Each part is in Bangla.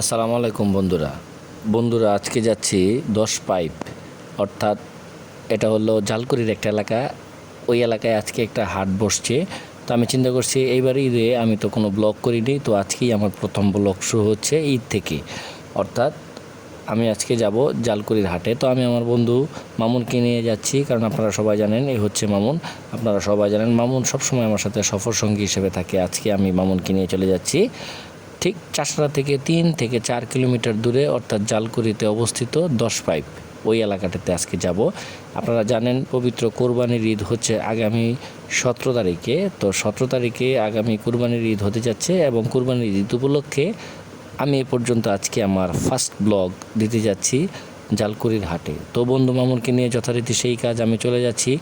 আসসালামু আলাইকুম বন্ধুরা। বন্ধুরা, আজকে যাচ্ছি দশ পাইপ। অর্থাৎ এটা হলো জালকুড়ির একটা এলাকা। ওই এলাকায় আজকে একটা হাট বসছে। তো আমি চিন্তা করছি, এইবার ঈদে আমি তো কোনো ব্লগ করিনি, তো আজকেই আমার প্রথম ব্লগ শুরু হচ্ছে ঈদ থেকে। অর্থাৎ আমি আজকে যাব জালকুড়ির হাটে। তো আমি আমার বন্ধু মামুনকে নিয়ে যাচ্ছি, কারণ আপনারা সবাই জানেন, এই হচ্ছে মামুন। আপনারা সবাই জানেন, মামুন সবসময় আমার সাথে সফর সঙ্গী হিসেবে থাকে। আজকে আমি মামুনকে নিয়ে চলে যাচ্ছি। ঠিক চাষড়া থেকে তিন থেকে চার কিলোমিটার দূরে, অর্থাৎ জালকুড়িতে অবস্থিত দশ পাইপ। ওই এলাকাটাতে আজকে যাব। আপনারা জানেন, পবিত্র কোরবানির ঈদ হচ্ছে আগামী সতেরো তারিখে। তো সতেরো তারিখে আগামী কোরবানির ঈদ হতে যাচ্ছে এবং কোরবানির ঈদ উপলক্ষে আমি এ পর্যন্ত আজকে আমার ফার্স্ট ব্লগ দিতে যাচ্ছি জালকুড়ির হাটে। তো বন্ধু মামুনকে নিয়ে যথারীতি সেই কাজ আমি চলে যাচ্ছি।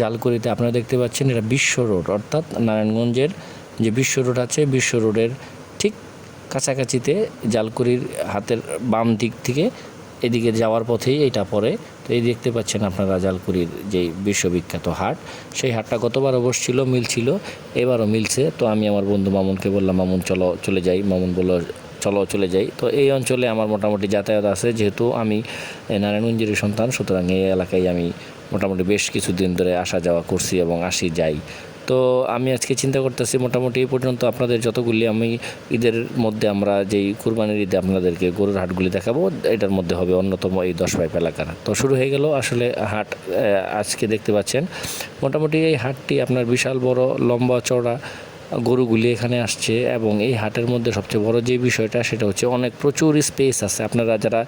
জালকুড়িতে আপনারা দেখতে পাচ্ছেন, এটা বিশ্ব রোড, অর্থাৎ নারায়ণগঞ্জের যে বিশ্ব রোড আছে, বিশ্ব রোডের কাছাকাছিতে জালকুড়ির হাতের বাম দিক থেকে এদিকে যাওয়ার পথেই এটা পড়ে। তো এই দেখতে পাচ্ছেন আপনারা জালকুড়ির যে বিশ্ববিখ্যাত হাট। সেই হাটটা গতবারও বসছিল মিলছিল এবারও মিলছে। তো আমি আমার বন্ধু মামুনকে বললাম, মামুন, চলো, চলে যাই। মামুন বলল, চলো, চলে যাই। তো এই অঞ্চলে আমার মোটামুটি যাতায়াত আছে, যেহেতু আমি নারায়ণগঞ্জের সন্তান, সুতরাং এই এলাকায় আমি মোটামুটি বেশ কিছুদিন ধরে আসা যাওয়া করছি এবং আসি, যাই। তো আমি আজকে চিন্তা করতেছি মোটামুটি এই পর্যন্ত আপনাদের যতগুলি আমি ঈদের মধ্যে আমরা যেই কুরবানির ঈদে আপনাদেরকে গরুর হাটগুলি দেখাবো, এটার মধ্যে হবে অন্যতম এই দশ পাইপ এলাকার। তো শুরু হয়ে গেল আসলে হাট আজকে দেখতে পাচ্ছেন। মোটামুটি এই হাটটি আপনার বিশাল বড়, লম্বা চওড়া গরুগুলি এখানে আসছে এবং এই হাটের মধ্যে সবচেয়ে বড় যে বিষয়টা সেটা হচ্ছে অনেক প্রচুর স্পেস আছে। আপনারা যারা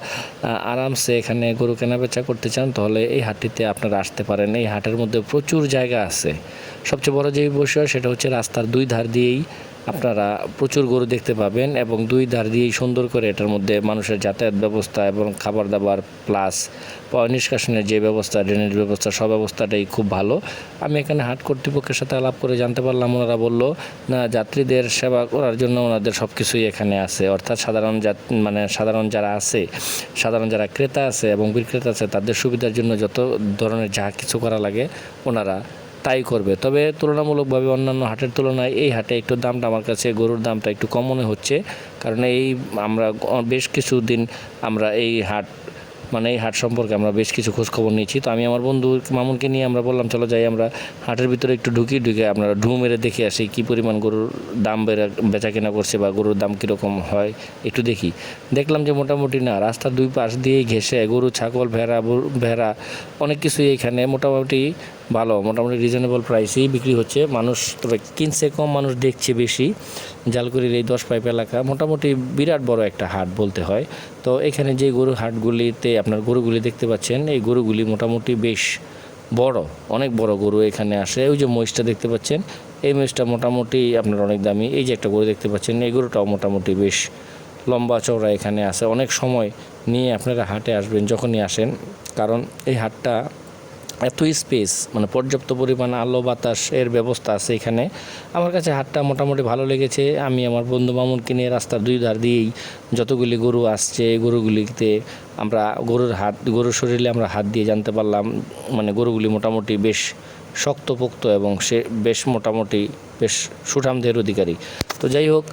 আরামসে এখানে গরু কেনাবেচা করতে চান তাহলে এই হাটটিতে আপনারা আসতে পারেন। এই হাটের মধ্যে প্রচুর জায়গা আছে। সবচেয়ে বড় যে বিষয় সেটা হচ্ছে রাস্তার দুই ধার দিয়েই আপনারা প্রচুর গরু দেখতে পাবেন এবং দুই ধার দিয়েই সুন্দর করে এটার মধ্যে মানুষের যাতায়াত ব্যবস্থা এবং খাবার দাবার প্লাস নিষ্কাশনের যে ব্যবস্থা ড্রেনেজ ব্যবস্থা, সব ব্যবস্থাটাই খুব ভালো। আমি এখানে হাট কর্তৃপক্ষের সাথে আলাপ করে জানতে পারলাম, ওনারা বলল, না, যাত্রীদের সেবা করার জন্য ওনাদের সব কিছুই এখানে আছে। অর্থাৎ সাধারণ যাত মানে সাধারণ যারা আছে, সাধারণ যারা ক্রেতা আছে এবং বিক্রেতা আছে, তাদের সুবিধার জন্য যত ধরনের যা কিছু করা লাগে, ওনারা তাই করবে। তবে তুলনামূলকভাবে অন্যান্য হাটের তুলনায় এই হাটে একটু দামটা আমার কাছে গরুর দামটা একটু কম মনে হচ্ছে। কারণ এই আমরা বেশ কিছুদিন আমরা এই হাট মানে এই হাট সম্পর্কে আমরা বেশ কিছু খোঁজখবর নিয়েছি। তো আমি আমার বন্ধু মামুনকে নিয়ে আমরা বললাম, চলো যাই আমরা হাটের ভিতরে একটু ঢুকি, ঢুকে আপনারা ঢু মেরে দেখে আসি কী পরিমাণ গরুর দাম বেচা কেনা করছে বা গরুর দাম কীরকম হয়, একটু দেখি। দেখলাম যে মোটামুটি না, রাস্তার দুই পাশ দিয়েই ঘেসে গরু, ছাগল, ভেড়া ভেড়া, অনেক কিছুই এখানে মোটামুটি ভালো, মোটামুটি রিজনেবল প্রাইসেই বিক্রি হচ্ছে। মানুষ তবে কিনছে কম, মানুষ দেখছে বেশি। জালকুড়ির এই দশ পাইপ এলাকা মোটামুটি বিরাট বড় একটা হাট বলতে হয়। তো এখানে যে গরু হাটগুলিতে আপনার গরুগুলি দেখতে পাচ্ছেন, এই গরুগুলি মোটামুটি বেশ বড়, অনেক বড় গরু এখানে আসে। ওই যে মহিষটা দেখতে পাচ্ছেন, এই মহিষটা মোটামুটি আপনার অনেক দামি। এই যে একটা গরু দেখতে পাচ্ছেন, এই গরুটাও মোটামুটি বেশ লম্বা চওড়া এখানে আছে। অনেক সময় নিয়ে আপনারা হাটে আসবেন, যখনই আসেন। কারণ এই হাটটা এত স্পেস মানে পর্যাপ্ত পরিমাণ আলো বাতাস এর ব্যবস্থা আছে এখানে। আমার কাছে হাটটা মোটামুটি ভালো লেগেছে। আমি আমার বন্ধু মামুনকে নিয়ে রাস্তার দুই ধার দিয়েই যতগুলি গরু আসছে, এই গরুগুলিতে আমরা গরুর হাত, গরুর শরীরে আমরা হাত দিয়ে জানতে পারলাম মানে গরুগুলি মোটামুটি বেশ শক্তপোক্ত এবং সে বেশ মোটামুটি বেশ সুঠামদের অধিকারী। তো যাই হোক,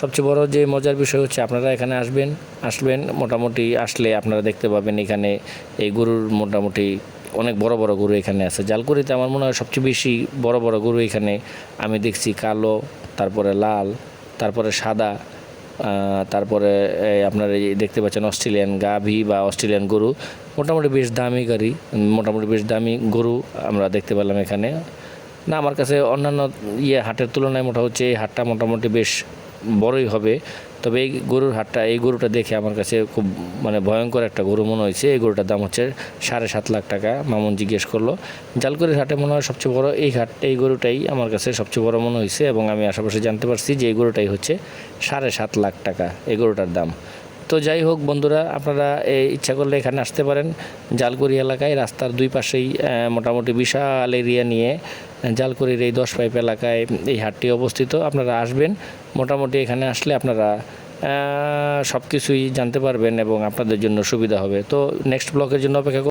সবচেয়ে বড় যে মজার বিষয় হচ্ছে আপনারা এখানে আসবেন আসবেন, মোটামুটি আসলে আপনারা দেখতে পাবেন এখানে এই গরুর মোটামুটি অনেক বড় বড় গরু এখানে আছে। জালকুড়িতে আমার মনে হয় সবচেয়ে বেশি বড় বড় গরু এখানে আমি দেখছি কালো, তারপরে লাল, তারপরে সাদা তারপরে আপনার এই দেখতে পাচ্ছেন অস্ট্রেলিয়ান গাভি বা অস্ট্রেলিয়ান গরু। মোটামুটি বেশ দামি গাড়ি, মোটামুটি বেশ দামি গরু আমরা দেখতে পেলাম এখানে। না, আমার কাছে অন্যান্য ইয়ে হাটের তুলনায় মোটা হচ্ছে এই হাটটা মোটামুটি বেশ বড়ই হবে। তবে এই গরুর হাটটা, এই গরুটা দেখে আমার কাছে খুব মানে ভয়ঙ্কর একটা গরু মনে হয়েছে। এই গরুটার দাম হচ্ছে সাড়ে সাত লাখ টাকা, মামুন জিজ্ঞেস করল। জালকুড়ির হাটে মনে হয় সবচেয়ে বড় এই হাট, এই গরুটাই আমার কাছে সবচেয়ে বড় মনে হয়েছে এবং আমি আশেপাশে জানতে পারছি যে এই গরুটাই হচ্ছে সাড়ে সাত লাখ টাকা, এই গরুটার দাম। তো যাই হোক বন্ধুরা, আপনারা এই ইচ্ছা করলে এখানে আসতে পারেন। জালকুড়ি এলাকায় রাস্তার দুই পাশেই মোটামুটি বিশাল এরিয়া নিয়ে জালকুড়ির এই দশ পাইপ এলাকায় এই হাটটি অবস্থিত। আপনারা আসবেন, মোটামুটি এখানে আসলে আপনারা সব কিছুই জানতে পারবেন এবং আপনাদের জন্য সুবিধা হবে। তো নেক্সট ব্লকের জন্য অপেক্ষা।